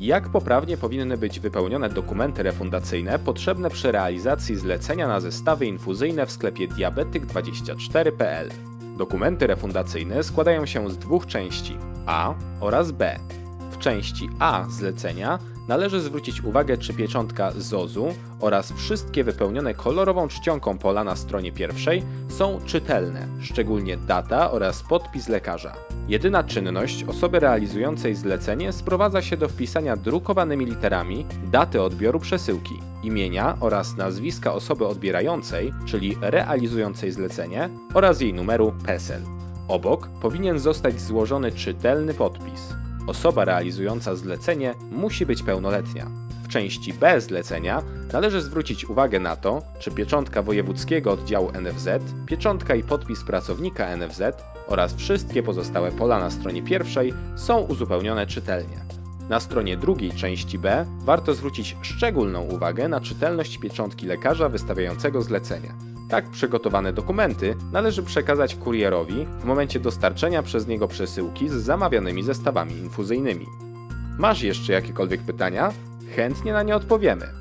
Jak poprawnie powinny być wypełnione dokumenty refundacyjne potrzebne przy realizacji zlecenia na zestawy infuzyjne w sklepie diabetyk24.pl? Dokumenty refundacyjne składają się z dwóch części A oraz B. W części A zlecenia należy zwrócić uwagę, czy pieczątka ZOZ-u oraz wszystkie wypełnione kolorową czcionką pola na stronie pierwszej są czytelne, szczególnie data oraz podpis lekarza. Jedyna czynność osoby realizującej zlecenie sprowadza się do wpisania drukowanymi literami daty odbioru przesyłki, imienia oraz nazwiska osoby odbierającej, czyli realizującej zlecenie, oraz jej numeru PESEL. Obok powinien zostać złożony czytelny podpis. Osoba realizująca zlecenie musi być pełnoletnia. W części B zlecenia należy zwrócić uwagę na to, czy pieczątka wojewódzkiego oddziału NFZ, pieczątka i podpis pracownika NFZ oraz wszystkie pozostałe pola na stronie pierwszej są uzupełnione czytelnie. Na stronie drugiej części B warto zwrócić szczególną uwagę na czytelność pieczątki lekarza wystawiającego zlecenie. Tak przygotowane dokumenty należy przekazać kurierowi w momencie dostarczenia przez niego przesyłki z zamawianymi zestawami infuzyjnymi. Masz jeszcze jakiekolwiek pytania? Chętnie na nie odpowiemy.